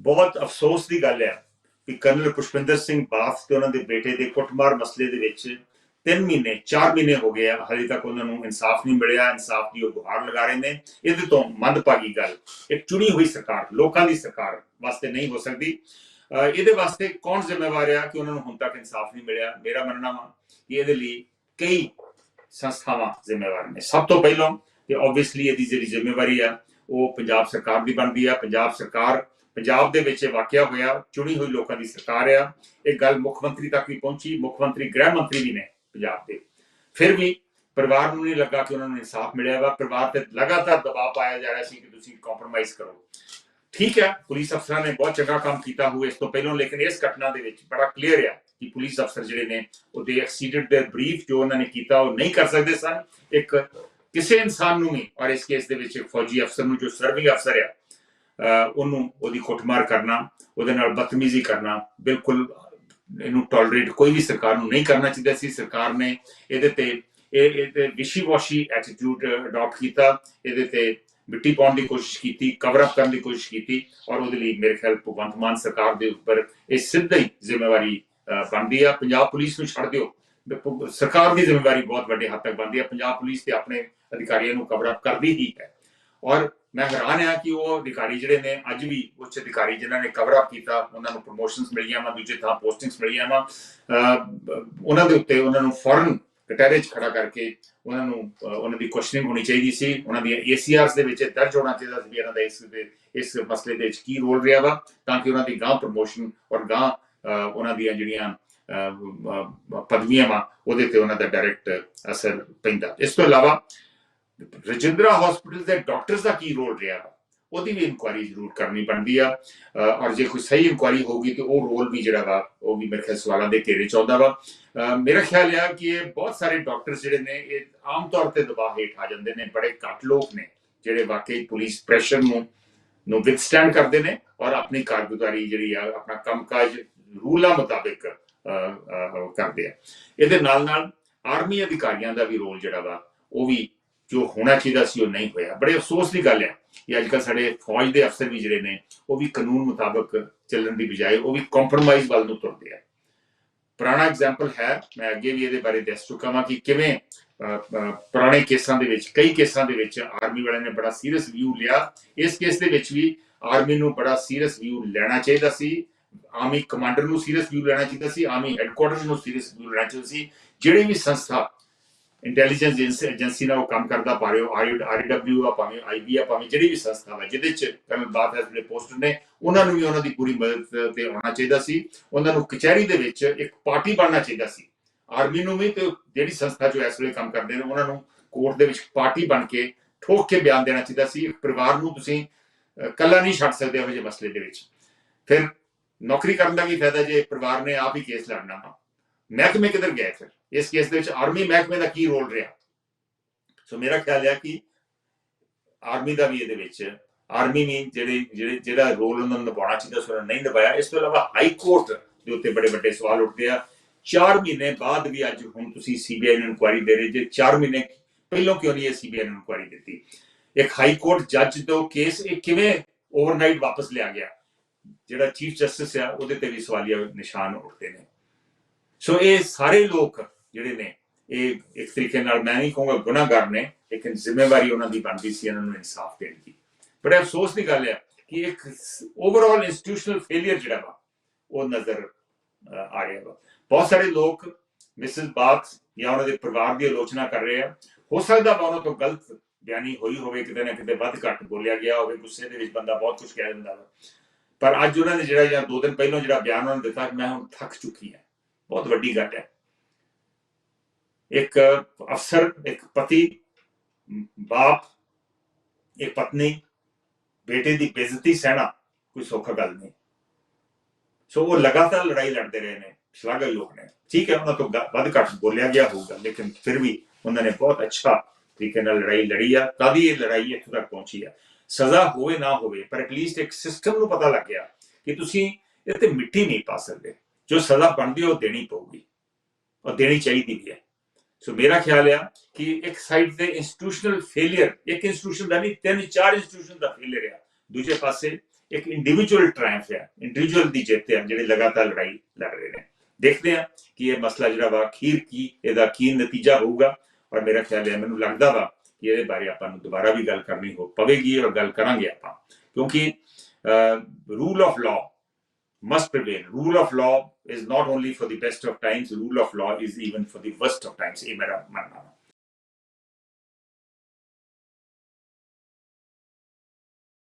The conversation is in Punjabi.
ਬਹੁਤ ਅਫਸੋਸ ਦੀ ਗੱਲ ਹੈ ਕਿ ਕਰਨਲ ਪੁਸ਼ਪਿੰਦਰ ਸਿੰਘ ਬਾਫ ਤੇ ਉਹਨਾਂ ਦੇ ਬੇਟੇ ਦੇ ਕੁੱਟਮਾਰ ਮਸਲੇ ਦੇ ਵਿੱਚ 3 ਮਹੀਨੇ 4 ਮਹੀਨੇ ਹੋ ਗਏ ਆ। ਹਲੇ ਤੱਕ ਉਹਨਾਂ ਨੂੰ ਇਨਸਾਫ ਨਹੀਂ ਮਿਲਿਆ। ਇਨਸਾਫ ਦੀ ਉਹ ਗੁਹਾਰ ਲਗਾ ਰਹੇ ਨੇ। ਇਹਦੇ ਤੋਂ ਮੰਦਭਾਗੀ ਗੱਲ, ਇੱਕ ਚੁਣੀ ਹੋਈ ਸਰਕਾਰ, ਲੋਕਾਂ ਦੀ ਸਰਕਾਰ ਵਾਸਤੇ ਨਹੀਂ ਹੋ ਸਕਦੀ। ਇਹਦੇ ਵਾਸਤੇ ਕੌਣ ਜ਼ਿੰਮੇਵਾਰ ਆ ਕਿ ਉਹਨਾਂ ਨੂੰ ਹੁਣ ਤੱਕ ਇਨਸਾਫ ਨਹੀਂ ਮਿਲਿਆ? ਮੇਰਾ ਮੰਨਣਾ ਵਾ ਕਿ ਇਹਦੇ ਲਈ ਕਈ ਸੰਸਥਾਵਾਂ ਜ਼ਿੰਮੇਵਾਰ ਨੇ। ਸਭ ਤੋਂ ਪਹਿਲਾਂ ਤੇ ਆਬਵੀਅਸਲੀ ਇਹਦੀ ਜਿਹੜੀ ਜ਼ਿੰਮੇਵਾਰੀ ਆ, ਉਹ ਪੰਜਾਬ ਸਰਕਾਰ ਦੀ ਬਣਦੀ ਆ। ਪੰਜਾਬ ਸਰਕਾਰ ਪੰਜਾਬ ਦੇ ਵਿੱਚ ਇਹ ਵਾਕਿਆ ਹੋਇਆ, ਚੁਣੀ ਹੋਈ ਲੋਕਾਂ ਦੀ ਸਰਕਾਰ ਆ। ਇਹ ਗੱਲ ਮੁੱਖ ਮੰਤਰੀ ਤੱਕ ਵੀ ਪਹੁੰਚੀ, ਮੁੱਖ ਮੰਤਰੀ ਗ੍ਰਹਿ ਮੰਤਰੀ ਵੀ ਨੇ ਪੰਜਾਬ ਦੇ। ਫਿਰ ਵੀ ਪਰਿਵਾਰ ਨੂੰ ਨਹੀਂ ਲੱਗਾ ਕਿ ਉਹਨਾਂ ਨੂੰ ਇਨਸਾਫ ਮਿਲਿਆ ਵਾ। ਪਰਿਵਾਰ ਤੇ ਲਗਾਤਾਰ ਦਬਾਅ ਪਾਇਆ ਜਾ ਰਿਹਾ ਸੀ ਕਿ ਤੁਸੀਂ ਕੰਪਰੋਮਾਈਜ਼ ਕਰੋ। ਠੀਕ ਹੈ, ਪੁਲਿਸ ਅਫਸਰਾਂ ਨੇ ਬਹੁਤ ਚੰਗਾ ਕੰਮ ਕੀਤਾ ਹੋਇਆ ਇਸ ਤੋਂ ਪਹਿਲਾਂ, ਲੇਕਿਨ ਇਸ ਘਟਨਾ ਦੇ ਵਿੱਚ ਬੜਾ ਕਲੀਅਰ ਆ ਕਿ ਪੁਲਿਸ ਅਫਸਰ ਜਿਹੜੇ ਨੇ, ਉਹ ਦੇ ਐਕਸੀਡੈਂਟ ਦੇ ਬਰੀਫ ਜੋ ਉਹਨਾਂ ਨੇ ਕੀਤਾ, ਉਹ ਨਹੀਂ ਕਰ ਸਕਦੇ ਸਨ। ਇੱਕ ਕਿਸੇ ਇਨਸਾਨ ਨੂੰ ਵੀ, ਔਰ ਇਸ ਕੇਸ ਦੇ ਵਿੱਚ ਇੱਕ ਫੌਜੀ ਅਫਸਰ ਨੂੰ ਜੋ ਸਰਵਿੰਗ ਅਫਸਰ ਆ ਉਹਨੂੰ ਉਹਦੀ ਕੁੱਟਮਾਰ ਕਰਨਾ, ਉਹਦੇ ਨਾਲ ਬਦਤਮੀਜ਼ੀ ਕਰਨਾ, ਬਿਲਕੁਲ ਇਹਨੂੰ ਟੋਲਰੇਟ ਕੋਈ ਵੀ ਸਰਕਾਰ ਨੂੰ ਨਹੀਂ ਕਰਨਾ ਚਾਹੀਦਾ ਸੀ। ਸਰਕਾਰ ਨੇ ਇਹਦੇ ਤੇ ਇਹ ਇਹ ਵਿਸ਼ੀ ਵਾਸ਼ੀ ਐਟੀਟਿਊਡ ਅਡਾਪਟ ਕੀਤਾ, ਇਹਦੇ ਤੇ ਮਿੱਟੀ ਪਾਉਣ ਦੀ ਕੋਸ਼ਿਸ਼ ਕੀਤੀ ਕਵਰ ਅਪ ਕਰਨ ਦੀ ਕੋਸ਼ਿਸ਼ ਕੀਤੀ ਔਰ ਉਹਦੇ ਲਈ ਮੇਰੇ ਖਿਆਲ ਭਗਵੰਤ ਮਾਨ ਸਰਕਾਰ ਦੇ ਉੱਪਰ ਇਹ ਸਿੱਧਾ ਹੀ ਜ਼ਿੰਮੇਵਾਰੀ ਬਣਦੀ ਆ। ਪੰਜਾਬ ਪੁਲਿਸ ਨੂੰ ਛੱਡ ਦਿਓ। ਸਰਕਾਰ ਦੀ ਜ਼ਿੰਮੇਵਾਰੀ ਬਹੁਤ ਵੱਡੇ ਹੱਦ ਤੱਕ ਬਣਦੀ ਹੈ ਪੰਜਾਬ ਪੁਲਿਸ ਤੇ ਆਪਣੇ ਅਧਿਕਾਰੀਆਂ ਨੂੰ ਕਵਰ ਅਪ ਕਰਦੀ ਹੀ ਹੈ। ਔਰ ਮੈਂ ਹੈਰਾਨ ਹਾਂ ਕਿ ਉਹ ਅਧਿਕਾਰੀ ਜਿਹੜੇ ਨੇ, ਅੱਜ ਵੀ ਉੱਚ ਅਧਿਕਾਰੀ ਜਿਨ੍ਹਾਂ ਨੇ ਕਵਰ ਅਪ ਕੀਤਾ, ਉਹਨਾਂ ਨੂੰ ਪ੍ਰੋਮੋਸ਼ਨਸ ਮਿਲੀਆਂ ਵਾ, ਦੂਜੇ ਥਾਂ ਪੋਸਟਿੰਗਸ ਮਿਲੀਆਂ ਵਾ। ਉਹਨਾਂ ਦੇ ਉੱਤੇ ਉਹਨਾਂ ਨੂੰ ਫੌਰਨ ਕਟਹਿਰੇ 'ਚ ਖੜਾ ਕਰਕੇ ਉਹਨਾਂ ਨੂੰ ਉਹਨਾਂ ਦੀ ਕੁਐਸਚਨਿੰਗ ਹੋਣੀ ਚਾਹੀਦੀ ਸੀ। ਉਹਨਾਂ ਦੀਆਂ ਏਸੀਆਰਸ ਦੇ ਵਿੱਚ ਦਰਜ ਹੋਣਾ ਚਾਹੀਦਾ ਸੀ ਵੀ ਇਹਨਾਂ ਦਾ ਇਸ ਦੇ, ਇਸ ਮਸਲੇ ਦੇ ਵਿੱਚ ਕੀ ਰੋਲ ਰਿਹਾ ਵਾ, ਤਾਂ ਕਿ ਉਹਨਾਂ ਦੀ ਗਾਂ ਪ੍ਰੋਮੋਸ਼ਨ ਔਰ ਗਾਂ ਉਹਨਾਂ ਦੀਆਂ ਜਿਹੜੀਆਂ ਪਦਵੀਆਂ ਵਾ, ਉਹਦੇ ਤੇ ਉਹਨਾਂ ਦਾ ਡਾਇਰੈਕਟ ਅਸਰ ਪੈਂਦਾ। ਇਸ ਤੋਂ ਇਲਾਵਾ ਰਜਿੰਦਰਾ ਹਸਪੀਟਲ ਦੇ ਡਾਕਟਰਸ ਦਾ ਕੀ ਰੋਲ ਰਿਹਾ? ਵਾ ਉਹਦੀ ਵੀ ਇਨਕੁਆਇਰੀ ਜ਼ਰੂਰ ਕਰਨੀ ਪੈਂਦੀ ਆ। ਔਰ ਜੇ ਕੋਈ ਸਹੀ ਇਨਕੁਆਇਰੀ ਹੋਊਗੀ ਤੇ ਉਹ ਰੋਲ ਵੀ ਜਿਹੜਾ ਵਾ ਉਹ ਵੀ ਮੇਰੇ ਖਿਆਲ ਸਵਾਲਾਂ ਦੇ ਘੇਰੇ ਚ ਆਉਂਦਾ ਵਾ। ਮੇਰਾ ਖਿਆਲ ਆ ਕਿ ਇਹ ਬਹੁਤ ਸਾਰੇ ਡਾਕਟਰਸ ਜਿਹੜੇ ਨੇ ਇਹ ਆਮ ਤੌਰ ਤੇ ਦਬਾਅ ਹੇਠ ਆ ਜਾਂਦੇ ਨੇ ਬੜੇ ਘੱਟ ਲੋਕ ਨੇ ਜਿਹੜੇ ਵਾਕਈ ਪੁਲਿਸ ਪ੍ਰੈਸ਼ਰ ਨੂੰ ਨੂੰ ਵਿਥਸਟੈਂਡ ਕਰਦੇ ਨੇ ਔਰ ਆਪਣੀ ਕਾਰਗੁਜ਼ਾਰੀ ਜਿਹੜੀ ਆ ਆਪਣਾ ਕੰਮਕਾਜ ਰੂਲਾਂ ਮੁਤਾਬਿਕ ਅਹ, ਕਰਦੇ ਆ। ਇਹਦੇ ਨਾਲ ਨਾਲ ਆਰਮੀ ਅਧਿਕਾਰੀਆਂ ਦਾ ਵੀ ਰੋਲ ਜਿਹੜਾ ਵਾ ਉਹ ਵੀ ਜੋ ਹੋਣਾ ਚਾਹੀਦਾ ਸੀ ਉਹ ਨਹੀਂ ਹੋਇਆ ਬੜੇ ਅਫਸੋਸ ਦੀ ਗੱਲ ਹੈ ਕਿ ਅੱਜ ਕੱਲ੍ਹ ਸਾਡੇ ਫੌਜ ਦੇ ਅਫਸਰ ਵੀ ਜਿਹੜੇ ਨੇ ਉਹ ਵੀ ਕਾਨੂੰਨ ਮੁਤਾਬਕ ਚੱਲਣ ਦੀ ਬਜਾਏ ਉਹ ਵੀ ਕੰਪਰੋਮਾਈਜ਼ ਵੱਲ ਨੂੰ ਤੁਰਦੇ ਆ ਪੁਰਾਣਾ ਐਗਜ਼ਾਮਪਲ ਹੈ ਮੈਂ ਅੱਗੇ ਵੀ ਇਹਦੇ ਬਾਰੇ ਦੱਸ ਚੁੱਕਾ ਹਾਂ ਕਿ ਕਿਵੇਂ ਪੁਰਾਣੇ ਕੇਸਾਂ ਦੇ ਵਿੱਚ ਕਈ ਕੇਸਾਂ ਦੇ ਵਿੱਚ ਆਰਮੀ ਵਾਲਿਆਂ ਨੇ ਬੜਾ ਸੀਰੀਅਸ ਵਿਊ ਲਿਆ ਇਸ ਕੇਸ ਦੇ ਵਿੱਚ ਵੀ ਆਰਮੀ ਨੂੰ ਬੜਾ ਸੀਰੀਅਸ ਵਿਊ ਲੈਣਾ ਚਾਹੀਦਾ ਸੀ ਆਰਮੀ ਕਮਾਂਡਰ ਨੂੰ ਸੀਰੀਅਸ ਵਿਊ ਲੈਣਾ ਚਾਹੀਦਾ ਸੀ ਆਰਮੀ ਹੈੱਡਕੁਆਰਟਰ ਨੂੰ ਸੀਰੀਅਸ ਵਿਊ ਲੈਣਾ ਚਾਹੀਦਾ ਸੀ ਜਿਹੜੀ ਵੀ ਸੰਸਥਾ ਇੰਟੈਲੀਜੈਂਸ ਏਜੰਸੀ ਨਾਲ ਉਹ ਕੰਮ ਕਰਦਾ ਪਾ ਰਹੇ ਹੋ ਆਰਡਬਲਯੂ ਆ ਭਾਵੇਂ ਆਈਬੀ ਆ ਭਾਵੇਂ ਜਿਹੜੀ ਵੀ ਸੰਸਥਾ ਵਾ ਜਿਹਦੇ ਚ ਕਰਨਲ ਬਾਤ ਹੈ ਜਿਹੜੇ ਨੇ ਉਹਨਾਂ ਨੂੰ ਵੀ ਉਹਨਾਂ ਦੀ ਪੂਰੀ ਮਦਦ ਤੇ ਆਉਣਾ ਚਾਹੀਦਾ ਸੀ। ਉਹਨਾਂ ਨੂੰ ਕਚਹਿਰੀ ਦੇ ਵਿੱਚ ਇੱਕ ਪਾਰਟੀ ਬਣਨਾ ਚਾਹੀਦਾ ਸੀ। ਆਰਮੀ ਨੂੰ ਵੀ ਤੇ ਜਿਹੜੀ ਸੰਸਥਾ ਜੋ ਇਸ ਵੇਲੇ ਕੰਮ ਕਰਦੇ ਨੇ ਉਹਨਾਂ ਨੂੰ ਕੋਰਟ ਦੇ ਵਿੱਚ ਪਾਰਟੀ ਬਣ ਕੇ ਠੋਕ ਕੇ ਬਿਆਨ ਦੇਣਾ ਚਾਹੀਦਾ ਸੀ। ਪਰਿਵਾਰ ਨੂੰ ਤੁਸੀਂ ਅਹ, ਕੱਲਾ ਨਹੀਂ ਛੱਡ ਸਕਦੇ ਇਹੋ ਜਿਹੇ ਮਸਲੇ ਦੇ ਵਿੱਚ। ਫਿਰ ਨੌਕਰੀ ਕਰਨ ਦਾ ਕੀ ਫਾਇਦਾ ਜੇ ਪਰਿਵਾਰ ਨੇ ਆਪ ਹੀ ਕੇਸ ਲੜਨਾ ਵਾ। ਮਹਿਕਮੇ ਕਿਧਰ ਗਏ ਫਿਰ? ਇਸ ਕੇਸ ਦੇ ਵਿੱਚ ਆਰਮੀ ਮਹਿਕਮੇ ਦਾ ਕੀ ਰੋਲ ਰਿਹਾ? ਸੋ ਮੇਰਾ ਖਿਆਲ ਹੈ ਕਿ ਆਰਮੀ ਦਾ ਵੀ ਇਹਦੇ ਵਿੱਚ, ਆਰਮੀ ਵੀ ਜਿਹੜੇ ਜਿਹੜੇ, ਜਿਹੜਾ ਰੋਲ ਉਹਨਾਂ ਨੂੰ ਨਿਭਾਉਣਾ ਚਾਹੀਦਾ ਸੀ ਨਹੀਂ ਨਿਭਾਇਆ। ਇਸ ਤੋਂ ਇਲਾਵਾ ਹਾਈ ਕੋਰਟ ਦੇ ਉੱਤੇ ਬੜੇ ਵੱਡੇ ਸਵਾਲ ਉੱਠਦੇ ਆ। 4 ਮਹੀਨੇ ਬਾਅਦ ਵੀ ਅੱਜ ਹੁਣ ਤੁਸੀਂ ਸੀਬੀਆਈ ਨੂੰ ਇਨਕੁਆਇਰੀ ਦੇ ਰਹੇ ਜੇ 4 ਮਹੀਨੇ ਪਹਿਲਾਂ ਕਿਉਂ ਨਹੀਂ ਇਹ ਸੀਬੀਆਈ ਨੂੰ ਇਨਕੁਆਇਰੀ ਦਿੱਤੀ? ਇੱਕ ਹਾਈ ਕੋਰਟ ਜੱਜ ਤੋਂ ਕੇਸ ਇਹ ਕਿਵੇਂ ਓਵਰਨਾਈਟ ਵਾਪਸ ਲਿਆ ਗਿਆ? ਜਿਹੜਾ ਚੀਫ ਜਸਟਿਸ ਆ, ਉਹਦੇ ਤੇ ਵੀ ਸਵਾਲੀਆ ਨਿਸ਼ਾਨ ਉੱਠਦੇ ਨੇ। ਸੋ ਇਹ ਸਾਰੇ ਲੋਕ ਜਿਹੜੇ ਨੇ, ਇਹ ਇੱਕ ਤਰੀਕੇ ਨਾਲ ਮੈਂ ਨਹੀਂ ਕਹੂੰਗਾ ਗੁਨਾਹਗਾਰ ਨੇ, ਲੇਕਿਨ ਜ਼ਿੰਮੇਵਾਰੀ ਉਹਨਾਂ ਦੀ ਬਣਦੀ ਸੀ, ਇਹਨਾਂ ਨੂੰ ਇਨਸਾਫ ਦੇਣ ਦੀ। ਬੜੇ ਅਫਸੋਸ ਦੀ ਗੱਲ ਹੈ ਕਿ ਇੱਕ ਓਵਰਆਲ ਇੰਸਟੀਟਿਊਸ਼ਨਲ ਫੇਲਿਅਰ ਜਿਹੜਾ ਵਾ, ਉਹ ਨਜ਼ਰ ਆ ਰਿਹਾ ਵਾ। ਬਹੁਤ ਸਾਰੇ ਲੋਕ ਮਿਸਿਸ ਬਾਥ ਜਾਂ ਉਹਨਾਂ ਦੇ ਪਰਿਵਾਰ ਦੀ ਆਲੋਚਨਾ ਕਰ ਰਹੇ ਆ। ਹੋ ਸਕਦਾ ਵਾ ਉਹਨਾਂ ਤੋਂ ਗਲਤ ਬਿਆਨੀ ਹੋਈ ਹੋਵੇ, ਕਿਤੇ ਨਾ ਕਿਤੇ ਵੱਧ ਘੱਟ ਬੋਲਿਆ ਗਿਆ ਹੋਵੇ, ਗੁੱਸੇ ਦੇ ਵਿੱਚ ਬੰਦਾ ਬਹੁਤ ਕੁਝ ਕਹਿ ਦਿੰਦਾ ਵਾ। ਪਰ ਅੱਜ ਉਹਨਾਂ ਨੇ ਜਿਹੜਾ ਜਾਂ ਦੋ ਦਿਨ ਪਹਿਲਾਂ ਜਿਹੜਾ ਬਿਆਨ ਉਹਨਾਂ ਨੇ ਦਿੱਤਾ, ਮੈਂ ਹੁਣ ਥੱਕ ਚੁੱਕੀ ਹਾਂ। ਬਹੁਤ ਵੱਡੀ ਗੱਲ ਹੈ। ਇੱਕ ਅਫਸਰ, ਇੱਕ ਪਤੀ, ਬਾਪ, ਇੱਕ ਪਤਨੀ, ਬੇਟੇ ਦੀ ਬੇਇੱਜ਼ਤੀ ਸਹਿਣਾ ਕੋਈ ਸੌਖਾ ਗੱਲ ਨਹੀਂ। ਸੋ ਉਹ ਲਗਾਤਾਰ ਲੜਾਈ ਲੜਦੇ ਰਹੇ ਨੇ ਸ਼ਲਾਘਾ ਲੋਕ ਨੇ। ਠੀਕ ਹੈ, ਉਹਨਾਂ ਤੋਂ ਵੱਧ ਘੱਟ ਬੋਲਿਆ ਗਿਆ ਹੋਊਗਾ, ਲੇਕਿਨ ਫਿਰ ਵੀ ਉਹਨਾਂ ਨੇ ਬਹੁਤ ਅੱਛਾ ਤਰੀਕੇ ਨਾਲ ਲੜਾਈ ਲੜੀ ਆ ਤਦ ਹੀ ਇਹ ਲੜਾਈ ਇੱਥੋਂ ਤੱਕ ਪਹੁੰਚੀ ਆ। ਸਜ਼ਾ ਹੋਵੇ ਨਾ ਹੋਵੇ, ਪਰ ਐਟਲੀਸਟ ਇੱਕ ਸਿਸਟਮ ਨੂੰ ਪਤਾ ਲੱਗ ਗਿਆ ਕਿ ਤੁਸੀਂ ਇਹ ਤੇ ਮਿੱਟੀ ਨਹੀਂ ਪਾ ਸਕਦੇ। ਜੋ ਸਜ਼ਾ ਬਣਦੀ ਹੈ, ਉਹ ਦੇਣੀ ਪਊਗੀ ਔਰ ਦੇਣੀ ਚਾਹੀਦੀ ਵੀ ਹੈ। ਸੋ ਮੇਰਾ ਖਿਆਲ ਆ ਕਿ ਇੱਕ ਸਾਈਡ ਤੇ ਇੰਸਟੀਟਿਊਸ਼ਨਲ ਫੇਲਿਅਰ ਇੱਕ ਇੰਸਟੀਟਿਊਸ਼ਨ ਦਾ ਨਹੀਂ, ਤਿੰਨ ਚਾਰ ਇੰਸਟੀਟਿਊਸ਼ਨ ਦਾ ਫੇਲਿਅਰ ਆ। ਦੂਜੇ ਪਾਸੇ ਇੱਕ ਇੰਡੀਵਿਜੂਅਲ ਟ੍ਰਾਇੰਫ ਹੈ ਇੰਡੀਵਿਜੂਅਲ ਦੀ ਜਿੱਤ ਹੈ ਜਿਹੜੇ ਲਗਾਤਾਰ ਲੜਾਈ ਲੜ ਰਹੇ ਨੇ। ਦੇਖਦੇ ਹਾਂ ਕਿ ਇਹ ਮਸਲਾ ਜਿਹੜਾ ਵਾ, ਅਖੀਰ ਕੀ, ਇਹਦਾ ਕੀ ਨਤੀਜਾ ਹੋਊਗਾ। ਔਰ ਮੇਰਾ ਖਿਆਲ ਹੈ ਮੈਨੂੰ ਲੱਗਦਾ ਵਾ ਕਿ ਇਹਦੇ ਬਾਰੇ ਆਪਾਂ ਨੂੰ ਦੁਬਾਰਾ ਵੀ ਗੱਲ ਕਰਨੀ ਹੋ, ਪਵੇਗੀ ਔਰ ਗੱਲ ਕਰਾਂਗੇ ਆਪਾਂ। ਕਿਉਂਕਿ rule of law must prevail. Rule of law is not only for the best of times, rule of law is even for the worst of times.